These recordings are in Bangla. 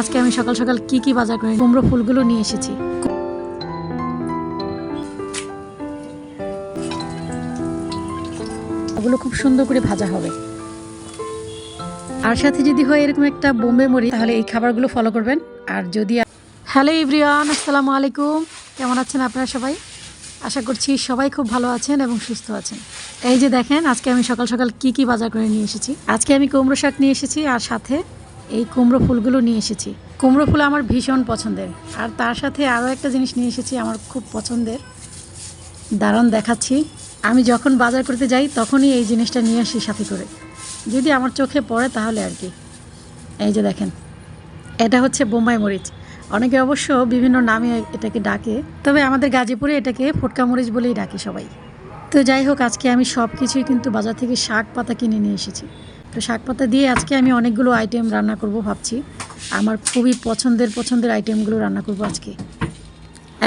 আজকে আমি সকাল সকাল কি কি বাজার করে? কুমড়ো ফুলগুলো নিয়ে এসেছি। ওগুলো খুব সুন্দর করে ভাজা হবে। আর সাথে যদি হয় এরকম একটা বোম্বে মরি তাহলে এই খাবারগুলো ফলো করবেন। আর যদি হ্যালো ইব্রিয়ান আসসালামু আলাইকুম। কেমন আছেন আপনারা সবাই? আশা করছি সবাই খুব ভালো আছেন এবং সুস্থ আছেন। এই যে দেখেন, আজকে আমি সকাল সকাল কি কি বাজার করে নিয়ে এসেছি। আজকে আমি কুমড়ো শাক নিয়ে এসেছি, আর সাথে এই কুমড়ো ফুলগুলো নিয়ে এসেছি। কুমড়ো ফুল আমার ভীষণ পছন্দের। আর তার সাথে আরও একটা জিনিস নিয়ে এসেছি আমার খুব পছন্দের। দারুণ দেখাচ্ছি। আমি যখন বাজার করতে যাই, তখনই এই জিনিসটা নিয়ে আসি সাথে করে। যদি আমার চোখে পড়ে তাহলে আর কি। এই যে দেখেন, এটা হচ্ছে বোম্বাই মরিচ। অনেকে অবশ্য বিভিন্ন নামে এটাকে ডাকে। তবে আমাদের গাজীপুরে এটাকে ফুটকা মরিচ বলেই ডাকে সবাই। তো যাই হোক, আজকে আমি সব কিছুই কিন্তু বাজার থেকে শাক পাতা কিনে নিয়ে এসেছি। তো শাক পাতা দিয়ে আজকে আমি অনেকগুলো আইটেম রান্না করব ভাবছি। আমার খুবই পছন্দের পছন্দের আইটেমগুলো রান্না করব আজকে।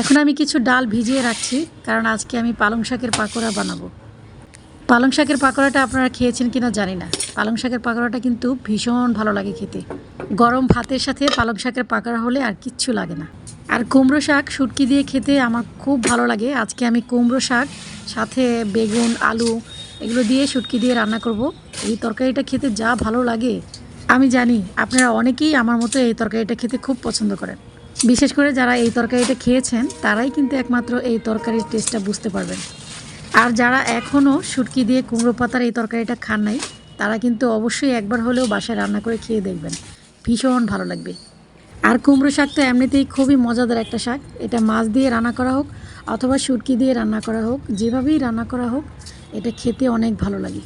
এখন আমি কিছু ডাল ভিজিয়ে রাখছি, কারণ আজকে আমি পালং শাকের পাকোড়া বানাবো। পালং শাকের পাকোড়াটা আপনারা খেয়েছেন কিনা জানি না। পালং শাকের পাকোড়াটা কিন্তু ভীষণ ভালো লাগে খেতে। গরম ভাতের সাথে পালং শাকের পাকোড়া হলে আর কিচ্ছু লাগে না। আর কুমড়ো শাক শুটকি দিয়ে খেতে আমার খুব ভালো লাগে। আজকে আমি কুমড়ো শাক, সাথে বেগুন, আলু এগুলো দিয়ে শুটকি দিয়ে রান্না করব। এই তরকারিটা খেতে যা ভালো লাগে, আমি জানি আপনারা অনেকেই আমার মতো এই তরকারিটা খেতে খুব পছন্দ করেন। বিশেষ করে যারা এই তরকারিটা খেয়েছেন, তারাই কিন্তু একমাত্র এই তরকারির টেস্টটা বুঝতে পারবেন। আর যারা এখনও শুটকি দিয়ে কুমড়ো পাতার এই তরকারিটা খান নাই, তারা কিন্তু অবশ্যই একবার হলেও বাসায় রান্না করে খেয়ে দেখবেন। ভীষণ ভালো লাগবে। আর কুমড়ো শাক তো এমনিতেই খুবই মজাদার একটা শাক। এটা মাছ দিয়ে রান্না করা হোক অথবা শুটকি দিয়ে রান্না করা হোক, যেভাবেই রান্না করা হোক এটা খেতে অনেক ভালো লাগে।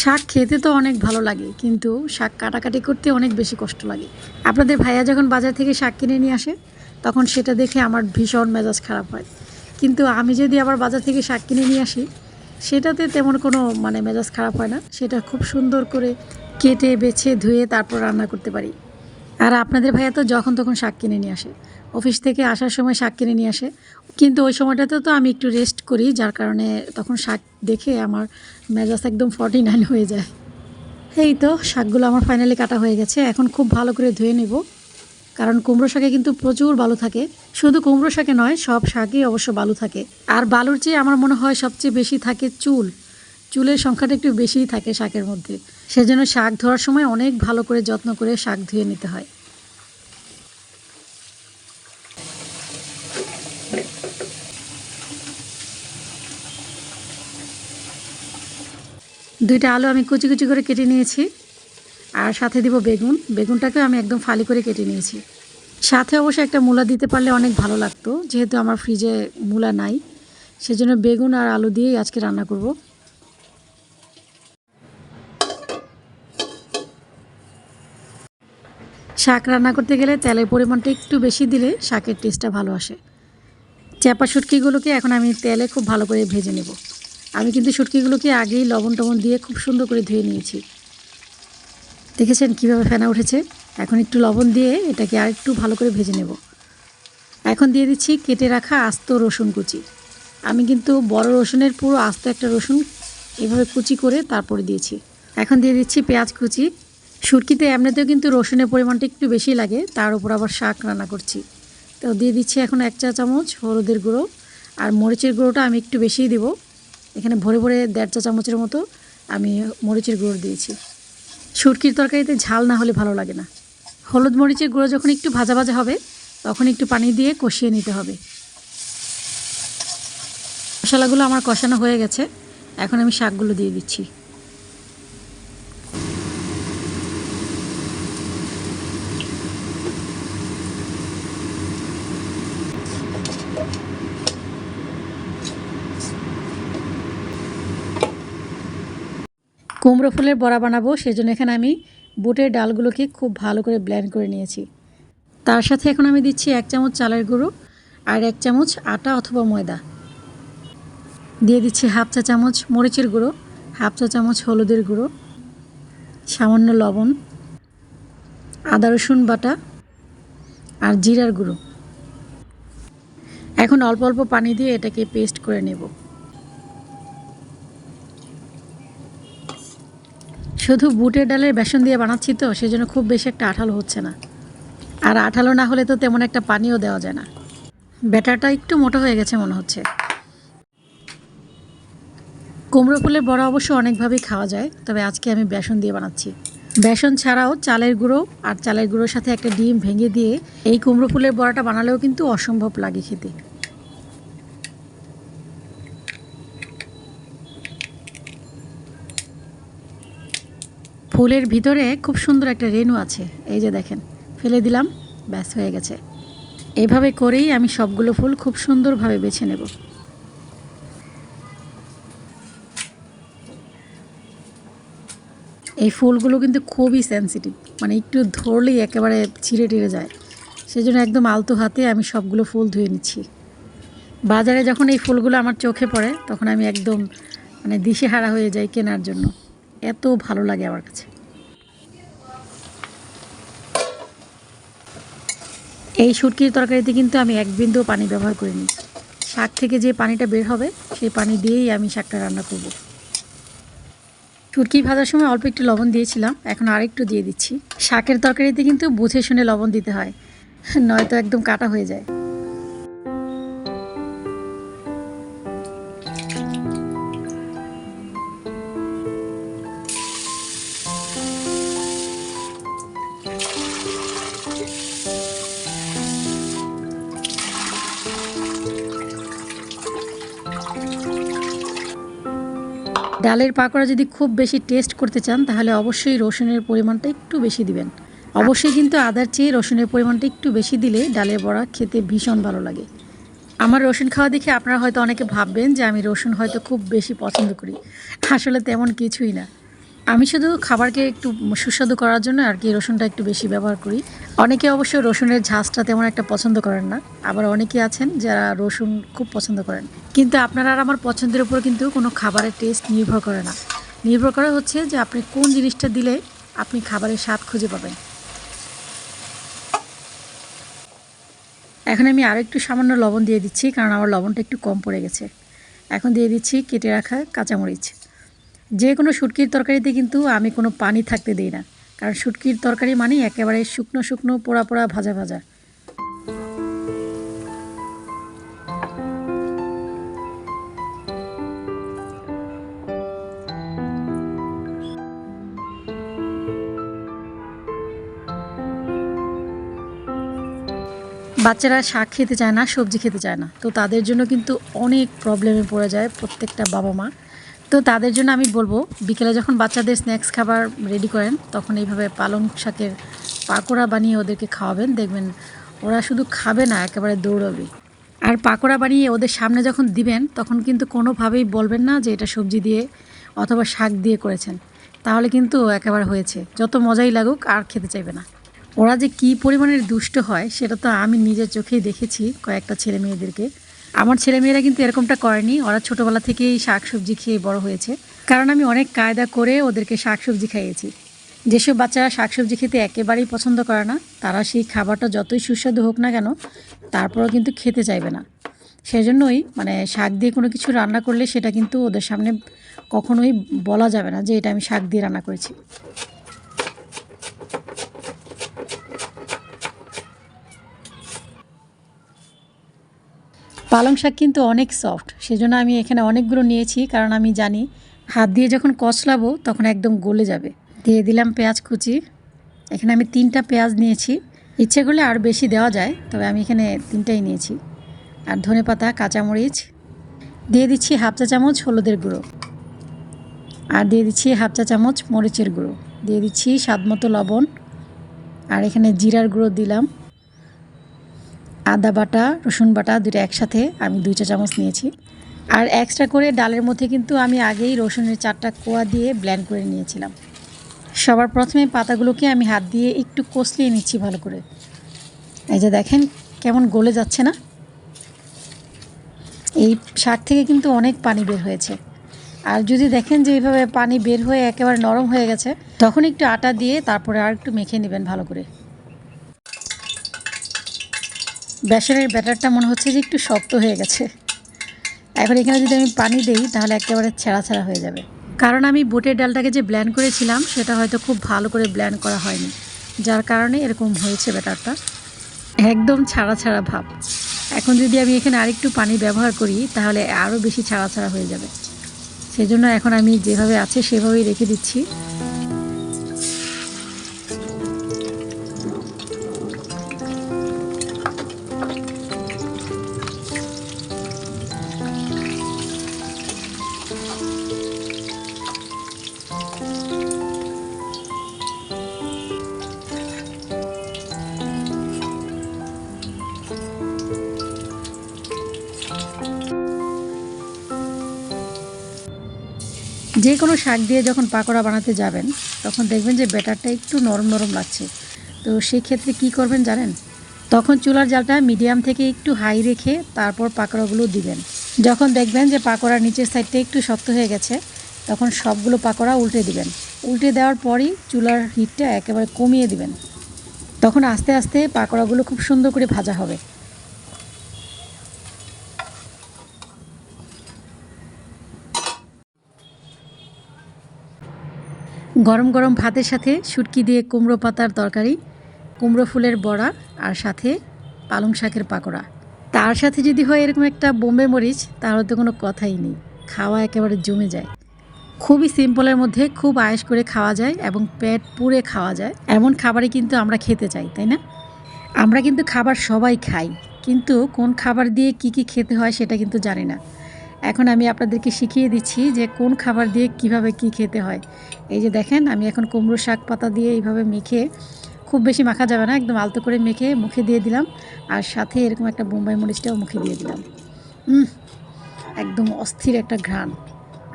শাক খেতে তো অনেক ভালো লাগে, কিন্তু শাক কাটাকাটি করতে অনেক বেশি কষ্ট লাগে। আপনাদের ভাইয়া যখন বাজার থেকে শাক কিনে নিয়ে আসে, তখন সেটা দেখে আমার ভীষণ মেজাজ খারাপ হয়। কিন্তু আমি যদি আবার বাজার থেকে শাক কিনে নিয়ে আসি, সেটাতে তেমন কোনো মানে মেজাজ খারাপ হয় না। সেটা খুব সুন্দর করে কেটে, বেছে, ধুয়ে তারপর রান্না করতে পারি। আর আপনাদের ভাইয়া তো যখন তখন শাক কিনে নিয়ে আসে। অফিস থেকে আসার সময় শাক কিনে নিয়ে আসে। কিন্তু ওই সময়টাতে তো আমি একটু রেস্ট করি, যার কারণে তখন শাক দেখে আমার মেজাজ একদম ফর্টি নাইন হয়ে যায়। এই তো, শাকগুলো আমার ফাইনালি কাটা হয়ে গেছে। এখন খুব ভালো করে ধুয়ে নেব। কারণ কুমড়ো শাকে কিন্তু প্রচুর বালু থাকে। শুধু কুমড়ো শাকে নয়, সব শাকেই অবশ্য বালু থাকে। আর বালুর চেয়ে আমার মনে হয় সবচেয়ে বেশি থাকে চুল। চুলের সংখ্যাটা একটু বেশিই থাকে শাকের মধ্যে। সেজন্য শাক ধোয়ার সময় অনেক ভালো করে যত্ন করে শাক ধুয়ে নিতে হয়। দুইটা আলু আমি কুচি কুচি করে কেটে নিয়েছি। আর সাথে দিব বেগুন। বেগুনটাকেও আমি একদম ফালি করে কেটে নিয়েছি। সাথে অবশ্য একটা মূলা দিতে পারলে অনেক ভালো লাগতো, যেহেতু আমার ফ্রিজে মূলা নাই। সেজন্য বেগুন আর আলু দিয়েই আজকে রান্না করব। শাক রান্না করতে গেলে তেলের পরিমাণটা একটু বেশি দিলে শাকের টেস্টটা ভালো আসে। চ্যাপা শুটকিগুলোকে এখন আমি তেলে খুব ভালো করে ভেজে নেব। আমি কিন্তু শুটকিগুলোকে আগেই লবণ টবণ দিয়ে খুব সুন্দর করে ধুয়ে নিয়েছি। দেখেছেন কীভাবে ফেনা উঠেছে? এখন একটু লবণ দিয়ে এটাকে আর একটু ভালো করে ভেজে নেব। এখন দিয়ে দিচ্ছি কেটে রাখা আস্ত রসুন কুচি। আমি কিন্তু বড় রসুনের পুরো আস্ত একটা রসুন এভাবে কুচি করে তারপরে দিয়েছি। এখন দিয়ে দিচ্ছি পেঁয়াজ কুচি। শুটকিতে এমনিতেও কিন্তু রসুনের পরিমাণটা একটু বেশি লাগে, তার উপর আবার শাক রান্না করছি। তো দিয়ে দিচ্ছি এখন এক চা চামচ হলুদের গুঁড়ো। আর মরিচের গুঁড়োটা আমি একটু বেশিই দেব। এখানে ভরে ভরে দেড় চা চামচের মতো আমি মরিচের গুঁড়ো দিয়েছি। শুটকির তরকারিতে ঝাল না হলে ভালো লাগে না। হলুদ মরিচের গুঁড়ো যখন একটু ভাজা ভাজা হবে, তখন একটু পানি দিয়ে কষিয়ে নিতে হবে। মশলাগুলো আমার কষানো হয়ে গেছে। এখন আমি শাকগুলো দিয়ে দিচ্ছি। কুমড়ো ফুলের বড়া বানাবো, সেজন্য এখানে আমি বুটের ডালগুলোকে খুব ভালো করে ব্লেন্ড করে নিয়েছি। তার সাথে এখন আমি দিচ্ছি এক চামচ চালের গুঁড়ো আর এক চামচ আটা অথবা ময়দা। দিয়ে দিচ্ছি হাফ চা চামচ মরিচের গুঁড়ো, হাফ চা চামচ হলুদের গুঁড়ো, সামান্য লবণ, আদা, রসুন বাটা আর জিরার গুঁড়ো। এখন অল্প অল্প পানি দিয়ে এটাকে পেস্ট করে নেব। শুধু বুটের ডালের বেসন দিয়ে বানাচ্ছি তো, সেজন্য খুব বেশি একটা আঠালো হচ্ছে না। আর আঠালো না হলে তো তেমন একটা পানিও দেওয়া যায় না। ব্যাটারটা একটু মোটা হয়ে গেছে মনে হচ্ছে। কুমড়ো ফুলের বড়া অবশ্য অনেকভাবেই খাওয়া যায়, তবে আজকে আমি বেসন দিয়ে বানাচ্ছি। বেসন ছাড়াও চালের গুঁড়ো আর চালের গুঁড়োর সাথে একটা ডিম ভেঙে দিয়ে এই কুমড়ো ফুলের বড়াটা বানালেও কিন্তু অসম্ভব লাগে খেতে। ফুলের ভিতরে খুব সুন্দর একটা রেণু আছে। এই যে দেখেন, ফেলে দিলাম, ব্যাস হয়ে গেছে। এইভাবে করেই আমি সবগুলো ফুল খুব সুন্দরভাবে বেছে নেব। এই ফুলগুলো কিন্তু খুবই সেন্সিটিভ মানে একটু ধরলেই একেবারে ছিঁড়ে টিড়ে যায়। সেজন্য একদম আলতো হাতে আমি সবগুলো ফুল ধুয়ে নিচ্ছি। বাজারে যখন এই ফুলগুলো আমার চোখে পড়ে, তখন আমি একদম মানে দিশেহারা হয়ে যাই কেনার জন্য। এত ভালো লাগে আমার কাছে। এই শুটকির তরকারিতে কিন্তু আমি এক বিন্দু পানি ব্যবহার করিনি। শাক থেকে যে পানিটা বের হবে, সেই পানি দিয়েই আমি শাকটা রান্না করব। শুটকি ভাজার সময় অল্প একটু লবণ দিয়েছিলাম, এখন আরেকটু দিয়ে দিচ্ছি। শাকের তরকারিতে কিন্তু বুঝে শুনে লবণ দিতে হয়, নয়তো একদম কাটা হয়ে যায়। ডালের পাকোড়া যদি খুব বেশি টেস্ট করতে চান, তাহলে অবশ্যই রসুনের পরিমাণটা একটু বেশি দিবেন। অবশ্যই কিন্তু আদার চেয়ে রসুনের পরিমাণটা একটু বেশি দিলে ডালের বড়া খেতে ভীষণ ভালো লাগে। আমার রসুন খাওয়া দেখে আপনারা হয়তো অনেকে ভাববেন যে আমি রসুন হয়তো খুব বেশি পছন্দ করি। আসলে তেমন কিছুই না। আমি শুধু খাবারকে একটু সুস্বাদু করার জন্য আর কি রসুনটা একটু বেশি ব্যবহার করি। অনেকে অবশ্য রসুনের ঝাঁজটা তেমন একটা পছন্দ করেন না। আবার অনেকে আছেন যারা রসুন খুব পছন্দ করেন। কিন্তু আপনার আর আমার পছন্দের উপর কিন্তু কোনো খাবারের টেস্ট নির্ভর করে না। নির্ভর করে হচ্ছে যে আপনি কোন জিনিসটা দিলে আপনি খাবারের স্বাদ খুঁজে পাবেন। এখন আমি আরও একটু সামান্য লবণ দিয়ে দিচ্ছি, কারণ আমার লবণটা একটু কম পড়ে গেছে। এখন দিয়ে দিচ্ছি কেটে রাখা কাঁচামরিচ। যে কোনো শুটকির তরকারিতে কিন্তু আমি কোনো পানি থাকতে দিই না, কারণ শুটকির তরকারি মানে একেবারে শুকনো শুকনো পোড়া পোড়া ভাজা ভাজা। বাচ্চারা শাক খেতে চায় না, সবজি খেতে চায় না। তো তাদের জন্য কিন্তু অনেক প্রবলেমে পড়ে যায় প্রত্যেকটা বাবা মা। তো তাদের জন্য আমি বলব, বিকেলে যখন বাচ্চাদের স্ন্যাক্স খাবার রেডি করেন, তখন এইভাবে পালং শাকের পাকোড়া বানিয়ে ওদেরকে খাওয়াবেন। দেখবেন ওরা শুধু খাবে না, একেবারে দৌড়বে। আর পাকোড়া বানিয়ে ওদের সামনে যখন দিবেন, তখন কিন্তু কোনোভাবেই বলবেন না যে এটা সবজি দিয়ে অথবা শাক দিয়ে করেছেন। তাহলে কিন্তু একেবারে হয়েছে। যত মজাই লাগুক, আর খেতে চাইবে না। ওরা যে কী পরিমাণের দুষ্ট হয়, সেটা তো আমি নিজের চোখেই দেখেছি কয়েকটা ছেলে মেয়েদেরকে। আমার ছেলেমেয়েরা কিন্তু এরকমটা করেনি। ওরা ছোটোবেলা থেকেই শাক সবজি খেয়ে বড় হয়েছে। কারণ আমি অনেক কায়দা করে ওদেরকে শাক সবজি খাইয়েছি। যেসব বাচ্চারা শাক সবজি খেতে একেবারেই পছন্দ করে না, তারা সেই খাবারটা যতই সুস্বাদু হোক না কেন, তারপরও কিন্তু খেতে চাইবে না। সেজন্যই মানে শাক দিয়ে কোনো কিছু রান্না করলে সেটা কিন্তু ওদের সামনে কখনোই বলা যাবে না যে এটা আমি শাক দিয়ে রান্না করেছি। পালং শাক কিন্তু অনেক সফট সেজন্য আমি এখানে অনেকগুলো নিয়েছি, কারণ আমি জানি হাত দিয়ে যখন কচলাবো তখন একদম গলে যাবে। দিয়ে দিলাম পেঁয়াজ কুচি, এখানে আমি তিনটা পেঁয়াজ নিয়েছি। ইচ্ছে করলে আর বেশি দেওয়া যায়, তবে আমি এখানে তিনটাই নিয়েছি। আর ধনে পাতা, কাঁচামরিচ, দিয়ে দিচ্ছি হাফ চা চামচ হলুদের গুঁড়ো। আর দিয়ে দিচ্ছি হাফ চা চামচ মরিচের গুঁড়ো। দিয়ে দিচ্ছি স্বাদ মতো লবণ। আর এখানে জিরার গুঁড়ো দিলাম। আদা বাটা, রসুন বাটা দুটো একসাথে আমি দুই চা চামচ নিয়েছি। আর এক্সট্রা করে ডালের মধ্যে কিন্তু আমি আগেই রসুনের চারটা কোয়া দিয়ে ব্ল্যান্ড করে নিয়েছিলাম। সবার প্রথমে পাতাগুলোকে আমি হাত দিয়ে একটু কষলিয়ে নিচ্ছি ভালো করে। এই যে দেখেন কেমন গলে যাচ্ছে না? এই শাক থেকে কিন্তু অনেক পানি বের হয়েছে। আর যদি দেখেন যে এইভাবে পানি বের হয়ে একেবারে নরম হয়ে গেছে, তখন একটু আটা দিয়ে তারপরে আর একটু মেখে নেবেন ভালো করে। বেসনের ব্যাটারটা মনে হচ্ছে যে একটু শক্ত হয়ে গেছে। এখন এখানে যদি আমি পানি দিই, তাহলে একেবারে ছেঁড়া ছেঁড়া হয়ে যাবে। কারণ আমি বুটের ডালটাকে যে ব্ল্যান্ড করেছিলাম, সেটা হয়তো খুব ভালো করে ব্ল্যান্ড করা হয়নি। যার কারণে এরকম হয়েছে ব্যাটারটা। একদম ছাড়া ছাড়া ভাব। এখন যদি আমি এখানে আরেকটু পানি ব্যবহার করি, তাহলে আরও বেশি ছাড়া ছাড়া হয়ে যাবে। সেজন্য এখন আমি যেভাবে আছে, সেভাবেই রেখে দিচ্ছি। যে কোনো শাক দিয়ে যখন পাকোড়া বানাতে যাবেন, তখন দেখবেন যে ব্যাটারটা একটু নরম নরম লাগছে। তো সেই ক্ষেত্রে কি করবেন জানেন? তখন চুলার জালটা মিডিয়াম থেকে একটু হাই রেখে তারপর পাকোড়াগুলো দিবেন। যখন দেখবেন যে পাকোড়ার নিচের সাইডটা একটু শক্ত হয়ে গেছে, তখন সবগুলো পাকোড়া উল্টে দিবেন। উল্টে দেওয়ার পরই চুলার হিটটা একেবারে কমিয়ে দিবেন। তখন আস্তে আস্তে পাকোড়াগুলো খুব সুন্দর করে ভাজা হবে। গরম গরম ভাতের সাথে শুটকি দিয়ে কুমড়ো পাতার তরকারি, কুমড়ো ফুলের বড়া আর সাথে পালং শাকের পাকোড়া। তার সাথে যদি হয় এরকম একটা বোম্বে মরিচ তাহলে তো কোনো কথাই নেই। খাওয়া একেবারে জমে যায়। খুবই সিম্পলের মধ্যে খুব আয়েস করে খাওয়া যায় এবং পেট পুড়ে খাওয়া যায়। এমন খাবারই কিন্তু আমরা খেতে চাই, তাই না? আমরা কিন্তু খাবার সবাই খাই, কিন্তু কোন খাবার দিয়ে কি কি খেতে হয় সেটা কিন্তু জানি না। এখন আমি আপনাদেরকে শিখিয়ে দিচ্ছি যে কোন খাবার দিয়ে কীভাবে কি খেতে হয়। এই যে দেখেন, আমি এখন কুমড়ো শাক পাতা দিয়ে এইভাবে মেখে, খুব বেশি মাখা যাবে না, একদম আলতো করে মেখে মুখে দিয়ে দিলাম। আর সাথে এরকম একটা বোম্বাই মরিচটাও মুখে দিয়ে দিলাম। একদম অস্থির একটা ঘ্রাণ।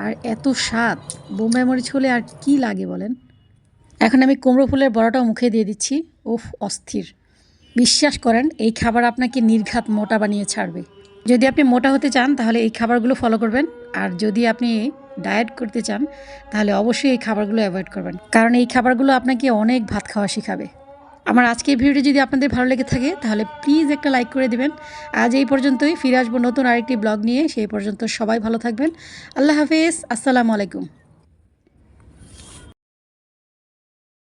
আর এত স্বাদ। বোম্বাই মরিচ হলে আর কি লাগে বলেন? এখন আমি কুমড়ো ফুলের বড়াটাও মুখে দিয়ে দিচ্ছি। উফ, অস্থির। বিশ্বাস করেন, এই খাবার আপনাকে নির্ঘাত মোটা বানিয়ে ছাড়বে। যদি আপনি মোটা হতে চান, তাহলে এই খাবারগুলো ফলো করবেন। আর যদি আপনি ডায়েট করতে চান, তাহলে অবশ্যই এই খাবারগুলো অ্যাভয়েড করবেন। কারণ এই খাবারগুলো আপনাকে অনেক ভাত খাওয়া শেখাবে। আমার আজকের ভিডিওটি যদি আপনাদের ভালো লেগে থাকে, তাহলে প্লিজ একটা লাইক করে দেবেন। আজ এই পর্যন্তই, ফিরে আসব নতুন আরেকটি ব্লগ নিয়ে। সেই পর্যন্ত সবাই ভালো থাকবেন। আল্লাহ হাফেজ, আসসালামু আলাইকুম।